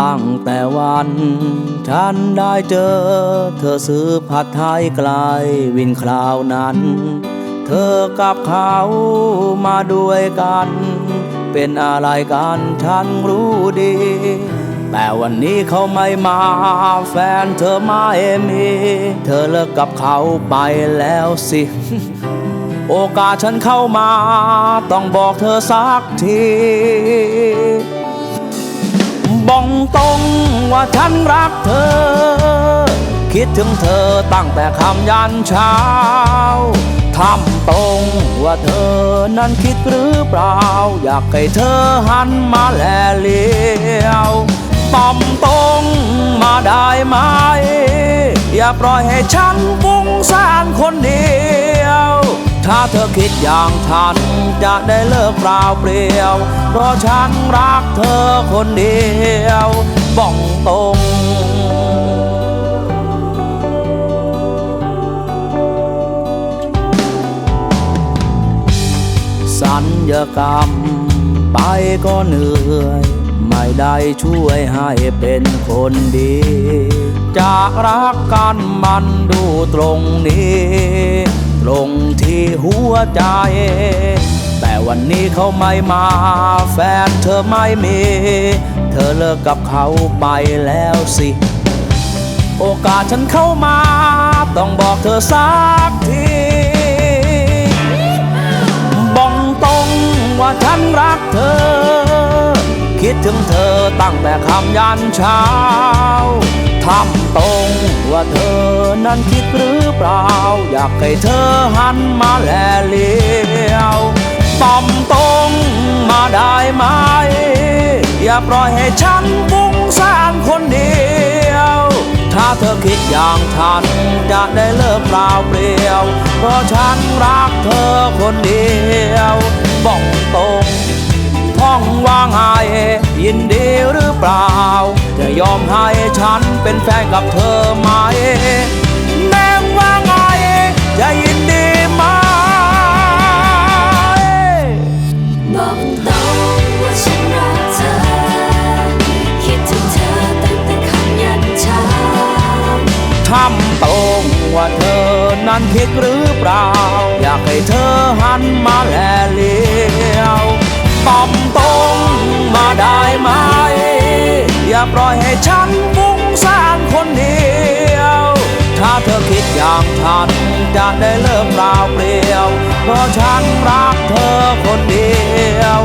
ตั้งแต่วัน ฉันได้เจอ เธอซื้อผัดไทยไกลวินคราวนั้น เธอกับเขามาด้วยกัน เป็นอะไรกันฉันรู้ดี แต่วันนี้เขาไม่มาแฟนเธอไม่มี เธอเลิกกับเขาไปแล้วสิโอกาสฉันเข้ามา ต้องบอกเธอสักที ตรงว่าฉันรักเธอ คิดถึงเธอตั้งแต่คำยันเช้าทำตรงว่าเธอนั้นคิดหรือเปล่า อยากให้เธอหันมาแลเลียวตอมตรงมาได้ไหม อย่าปล่อยให้ฉันฟุ้งซ่านคนเดียว ถ้าเธอคิดอย่างฉันจะได้เลิกเปล่าเปลี่ยว เพราะฉันรักเธอคนเดียวบ้องตรงสัญญกรรมไปก็เหนื่อย ไม่ได้ช่วยให้เป็นคนดี จากรักกันมันดูตรงนี้ หัวใจ แต่วันนี้เขาไม่มา แฟนเธอไม่มี เธอเลิกกับเขาไปแล้วสิ โอกาสฉันเข้ามา ต้องบอกเธอสักทีบอกตรงว่าฉันรักเธอ คิดถึงเธอตั้งแต่คำยันเช้าทำตรงว่าเธอ นั้นคิดหรือเปล่า อยากให้เธอหันมาแลเลียวตอมตรงมาได้ไหม อย่าปล่อยให้ฉันฟุ้งซ่านคนเดียว ถ้าเธอคิดอย่างฉันจะได้เลิกเปล่าเปลี่ยว เพราะฉันรักเธอคนเดียวบอกตรงท่องว่าไงยินดีหรือเปล่า จะยอมให้ฉันเป็นแฟนกับเธอไหม คำตรงว่าเธอนั้นคิดหรือเปล่า อยากให้เธอหันมาแลเลี้ยวตอบตรงมาได้ไหม อย่าปล่อยให้ฉันฟุ้งซ่านคนเดียว ถ้าเธอคิดอย่างฉันจะได้เลิกเปล่าเปลี่ยว เพราะฉันรักเธอคนเดียว